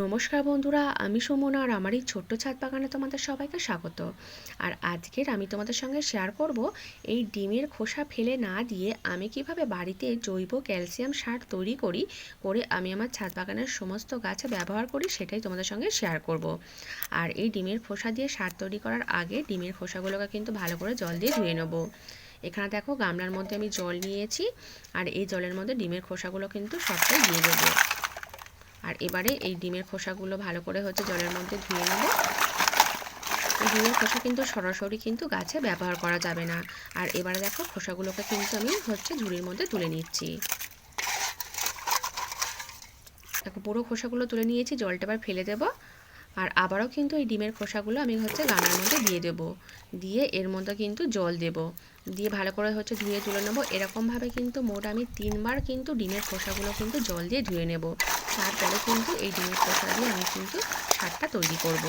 নমস্কার বন্ধুরা, আমি সুমনা আর আমার এই ছোট্ট ছাদ বাগানে তোমাদের সবাইকে স্বাগত। আর আজকের আমি তোমাদের সঙ্গে শেয়ার করব এই ডিমের খোসা ফেলে না দিয়ে আমি কীভাবে বাড়িতে জৈব ক্যালসিয়াম সার তৈরি করি, করে আমি আমার ছাদ বাগানের সমস্ত গাছে ব্যবহার করি সেটাই তোমাদের সঙ্গে শেয়ার করব। আর এই ডিমের খোসা দিয়ে সার তৈরি করার আগে ডিমের খোসাগুলোকে কিন্তু ভালো করে জল দিয়ে ধুয়ে নেব। এখানে দেখো গামলার মধ্যে আমি জল নিয়েছি, আর এই জলের মধ্যে ডিমের খোসাগুলো কিন্তু সবটাই দিয়ে দেবো। আর এবারে এই ডিমের খোসাগুলো ভালো করে হচ্ছে জলের মধ্যে ধুয়ে নেব এই ডিমের খোসা কিন্তু সরাসরি কিন্তু গাছে ব্যবহার করা যাবে না। আর এবারে দেখো খোসাগুলোকে কিন্তু আমি হচ্ছে ঝুড়ির মধ্যে তুলে নিচ্ছি। দেখো পুরো খোসাগুলো তুলে নিয়েছি, জলটা এবার ফেলে দেবো। আর আবারও কিন্তু এই ডিমের খোসাগুলো আমি হচ্ছে গামলার মধ্যে দিয়ে দেব। দিয়ে এর মধ্যে কিন্তু জল দেব। দিয়ে ভালো করে হচ্ছে ধুয়ে তুলে নেব। এরকমভাবে কিন্তু মোট আমি তিনবার কিন্তু ডিমের খোসাগুলো কিন্তু জল দিয়ে ধুয়ে নেব। তারপরে কিন্তু এই ডিমের খোসা দিয়ে আমি কিন্তু সারটা তৈরি করব।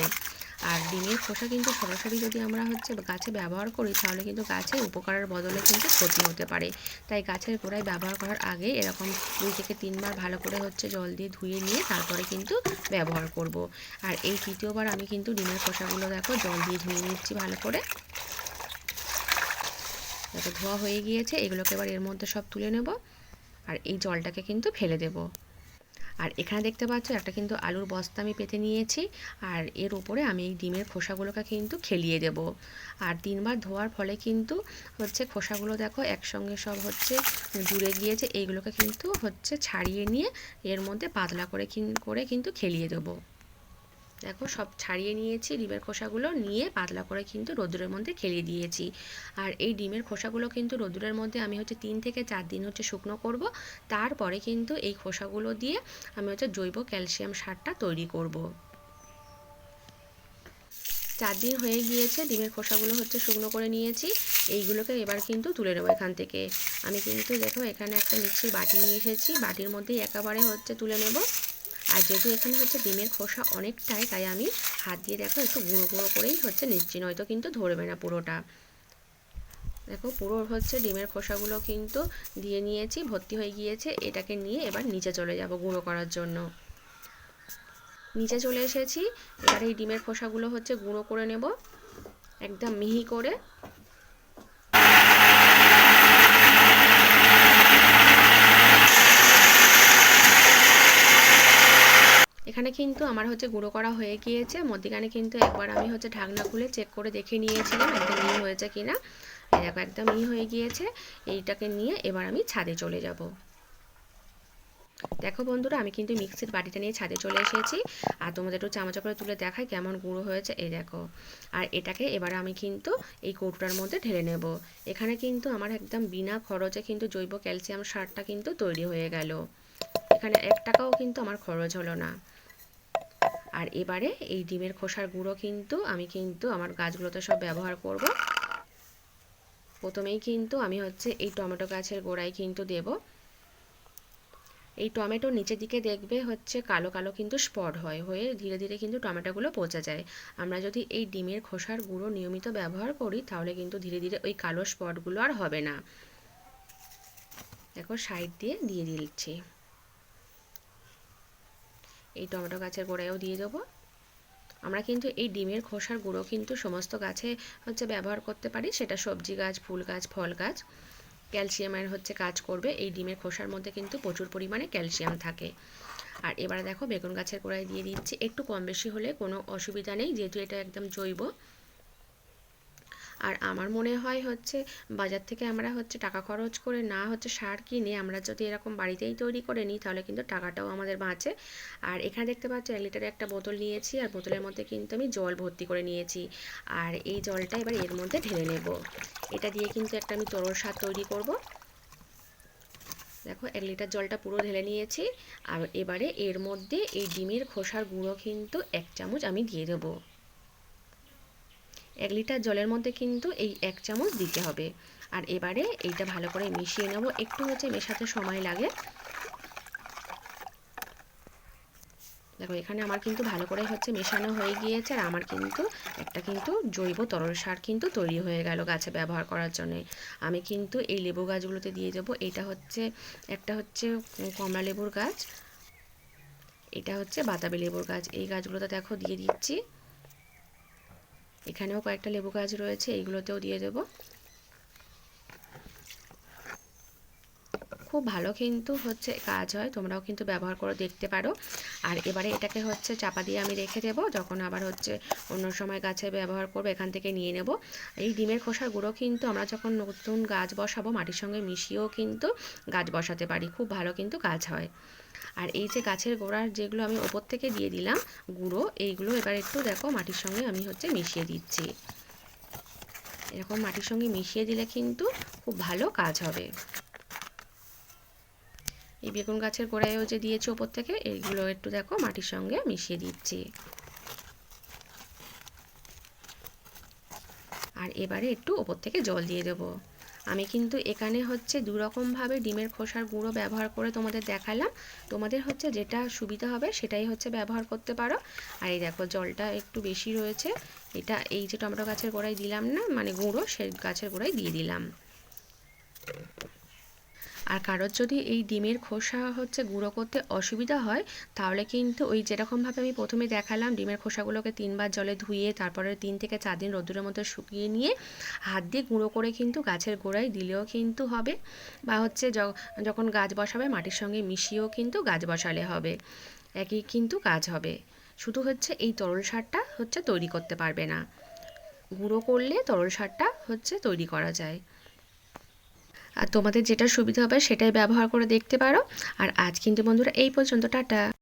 আর ডিমের খোসা কিন্তু সরাসরি যদি আমরা হচ্ছে গাছে ব্যবহার করি, তাহলে কিন্তু গাছে উপকারের বদলে কিন্তু ক্ষতি হতে পারে। তাই গাছের গোড়ায় ব্যবহার করার আগে এরকম দুই থেকে তিনবার ভালো করে হচ্ছে জল দিয়ে ধুয়ে নিয়ে তারপরে কিন্তু ব্যবহার করব। আর এই তৃতীয়বার আমি কিন্তু ডিমের খোসাগুলো দেখো জল দিয়ে ধুয়ে নিচ্ছি ভালো করে। দেখো ধোয়া হয়ে গিয়েছে, এগুলোকে এবার এর মধ্যে সব তুলে নেব। আর এই জলটাকে কিন্তু ফেলে দেবো। আর এখানে দেখতে পাচ্ছ একটা কিন্তু আলুর বস্তা আমি পেতে নিয়েছি, আর এর উপরে আমি এই ডিমের খোসাগুলোকে কিন্তু খেলিয়ে দেব। আর তিনবার ধোয়ার ফলে কিন্তু হচ্ছে খোসাগুলো দেখো একসঙ্গে সব হচ্ছে জুড়ে গিয়েছে, এইগুলোকে কিন্তু হচ্ছে ছাড়িয়ে নিয়ে এর মধ্যে পাতলা করে করে কিন্তু খেলিয়ে দেবো। দেখো, সব ছাড়িয়ে নিয়েছি, ডিমের খোসাগুলো নিয়ে পাতলা করে কিন্তু রোদ্রের মধ্যে খেলিয়ে দিয়েছি। আর এই ডিমের খোসাগুলো কিন্তু রোদ্রের মধ্যে আমি হচ্ছে তিন থেকে চার দিন হচ্ছে শুকনো করব। তারপরে কিন্তু এই খোসাগুলো দিয়ে আমি হচ্ছে জৈব ক্যালসিয়াম সারটা তৈরি করব। চার দিন হয়ে গিয়েছে, ডিমের খোসাগুলো হচ্ছে শুকনো করে নিয়েছি। এইগুলোকে এবার কিন্তু তুলে নেব এখান থেকে। আমি কিন্তু দেখো, এখানে একটা মিক্সির বাটি নিয়ে এসেছি। বাটির মধ্যেই একেবারে হচ্ছে তুলে নেব। আর যেহেতু এখানে হচ্ছে ডিমের খোসা অনেকটাই, তাই আমি হাত দিয়ে দেখো একটু গুঁড়ো গুঁড়ো করেই হচ্ছে নিচ্ছি, নয়তো কিন্তু ধরবে না পুরোটা। দেখো পুরো হচ্ছে ডিমের খোসাগুলো কিন্তু দিয়ে নিয়েছি, ভর্তি হয়ে গিয়েছে, এটাকে নিয়ে এবার নিচে চলে যাব গুঁড়ো করার জন্য। নিচে চলে এসেছি, এবার এই ডিমের খোসাগুলো হচ্ছে গুঁড়ো করে নেব, একদম মিহি করে। এখানে কিন্তু আমার হচ্ছে গুঁড়ো করা হয়ে গিয়েছে। মধ্যিখানে কিন্তু একবার আমি হচ্ছে ঢাকনা খুলে চেক করে দেখে নিয়েছিলাম, একদম ই হয়েছে কিনা। দেখো, একদম ই হয়ে গিয়েছে। এইটাকে নিয়ে এবার আমি ছাদে চলে যাব। দেখো বন্ধুরা, আমি কিন্তু মিক্সির বাটিটা নিয়ে ছাদে চলে এসেছি। আর তোমাদের একটু চামচা করে তুলে দেখাই কেমন গুঁড়ো হয়েছে। এই দেখো, আর এটাকে এবার আমি কিন্তু এই কৌটোটার মধ্যে ঢেলে নেব। এখানে কিন্তু আমার একদম বিনা খরচে কিন্তু জৈব ক্যালসিয়াম সারটা কিন্তু তৈরি হয়ে গেল। এখানে এক টাকাও কিন্তু আমার খরচ হলো না। আর এবারে এই ডিমের খোসার গুঁড়ো কিন্তু আমি কিন্তু আমার গাছগুলোতে সব ব্যবহার করব। প্রথমেই কিন্তু আমি হচ্ছে এই টমেটো গাছের গোড়ায় কিন্তু দেব। এই টমেটো নিচের দিকে দেখবে হচ্ছে কালো কালো কিন্তু স্পট হয়, হয়ে ধীরে ধীরে কিন্তু টমেটোগুলো পচে যায়। আমরা যদি এই ডিমের খোসার গুঁড়ো নিয়মিত ব্যবহার করি, তাহলে কিন্তু ধীরে ধীরে ওই কালো স্পটগুলো আর হবে না। দেখো, সাইড দিয়ে দিয়ে দিচ্ছি। এই টমেটো গাছের গোড়ায়ও দিয়ে দেবো। আমরা কিন্তু এই ডিমের খোসার গুঁড়ো কিন্তু সমস্ত গাছে হচ্ছে ব্যবহার করতে পারি। সেটা সবজি গাছ, ফুল গাছ, ফল গাছ। ক্যালসিয়ামের হচ্ছে কাজ করবে। এই ডিমের খোসার মধ্যে কিন্তু প্রচুর পরিমাণে ক্যালসিয়াম থাকে। আর এবারে দেখো, বেগুন গাছের গোড়ায় দিয়ে দিচ্ছি। একটু কম বেশি হলে কোনো অসুবিধা নেই। যেহেতু এটা একদম জৈব আর আমার মনে হয় হচ্ছে বাজার থেকে আমরা হচ্ছে টাকা খরচ করে না হচ্ছে সার কিনে আমরা যদি এরকম বাড়িতেই তৈরি করে নিই, তাহলে কিন্তু টাকাটাও আমাদের বাঁচে। আর এখানে দেখতে পাচ্ছি এক লিটারের একটা বোতল নিয়েছি, আর বোতলের মধ্যে কিন্তু আমি জল ভর্তি করে নিয়েছি। আর এই জলটা এবার এর মধ্যে ঢেলে নেব। এটা দিয়ে কিন্তু একটা আমি তরল সার তৈরি করব। দেখো, এক লিটার জলটা পুরো ঢেলে নিয়েছি। আর এবারে এর মধ্যে এই ডিমের খোসার গুঁড়ো কিন্তু এক চামচ আমি দিয়ে দেবো। এক লিটার জলের মধ্যে কিন্তু এই এক চামচ দিতে হবে। আর এবারে এইটা ভালো করে মিশিয়ে নেব। একটু হচ্ছে মেশাতে সময় লাগে। দেখো, এখানে আমার কিন্তু ভালো করে হচ্ছে মেশানো হয়ে গিয়েছে। আর আমার কিন্তু একটা কিন্তু জৈব তরল সার কিন্তু তৈরি হয়ে গেল গাছে ব্যবহার করার জন্য। আমি কিন্তু এই লেবু গাছগুলোতে দিয়ে দেবো। এটা হচ্ছে, একটা হচ্ছে কমলা লেবুর গাছ। এটা হচ্ছে বাতাবি লেবুর গাছ। এই গাছগুলোতে দেখো দিয়ে দিচ্ছি। এখানেও কয়েকটা লেবু গাছ রয়েছে, এইগুলোতেও দিয়ে দেবো। খুব ভালো কিন্তু হচ্ছে কাজ হয়, তোমরাও কিন্তু ব্যবহার করে দেখতে পারো। আর এবারে এটাকে হচ্ছে চাপা দিয়ে আমি রেখে দেবো, যখন আবার হচ্ছে অন্য সময় গাছে ব্যবহার করব, এখান থেকে নিয়ে নেব। এই ডিমের খোসার গুঁড়ো কিন্তু আমরা যখন নতুন গাছ বসাবো, মাটির সঙ্গে মিশিয়েও কিন্তু গাছ বসাতে পারি, খুব ভালো কিন্তু গাছ হয়। আর এই যে গাছের গোড়ার যেগুলো আমি ওপর থেকে দিয়ে দিলাম গুঁড়ো, এইগুলো এবার একটু দেখো মাটির সঙ্গে আমি হচ্ছে মিশিয়ে দিচ্ছি। এরকম মাটির সঙ্গে মিশিয়ে দিলে কিন্তু খুব ভালো কাজ হবে। এই বেগুন গাছের গোড়ায়ও যে দিয়েছি ওপর থেকে, এইগুলো একটু দেখো মাটির সঙ্গে মিশিয়ে দিচ্ছি। আর এবারে একটু ওপর থেকে জল দিয়ে দেবো। আমি কিন্তু এখানে হচ্ছে দুরকমভাবে ডিমের খোসার গুঁড়ো ব্যবহার করে তোমাদের দেখালাম। তোমাদের হচ্ছে যেটা সুবিধা হবে সেটাই হচ্ছে ব্যবহার করতে পারো। আর এই দেখো, জলটা একটু বেশি রয়েছে। এটা এই যে টমেটো গাছের গোড়ায় দিলাম না মানে গুঁড়ো, সেই গাছের গোড়ায় দিয়ে দিলাম। আর কারোর যদি এই ডিমের খোসা হচ্ছে গুঁড়ো করতে অসুবিধা হয়, তাহলে কিন্তু ওই যেরকমভাবে আমি প্রথমে দেখালাম ডিমের খোসাগুলোকে তিনবার জলে ধুয়ে তারপরে তিন থেকে চার দিন রোদ্দুরের মধ্যে শুকিয়ে নিয়ে হাত দিয়ে গুঁড়ো করে কিন্তু গাছের গোড়ায় দিলেও কিন্তু হবে বা হচ্ছে যখন গাছ বসাবে মাটির সঙ্গে মিশিয়েও কিন্তু গাছ বসালে হবে। একই কিন্তু কাজ হবে। শুধু হচ্ছে এই তরল সারটা হচ্ছে তৈরি করতে পারবে না। গুঁড়ো করলে তরল সারটা হচ্ছে তৈরি করা যায়। আর তোমাদের যেটা সুবিধা হবে সেটাই ব্যবহার করে দেখতে পারো। আর আজ কিন্তু বন্ধুরা এই পর্যন্ত, টাটা।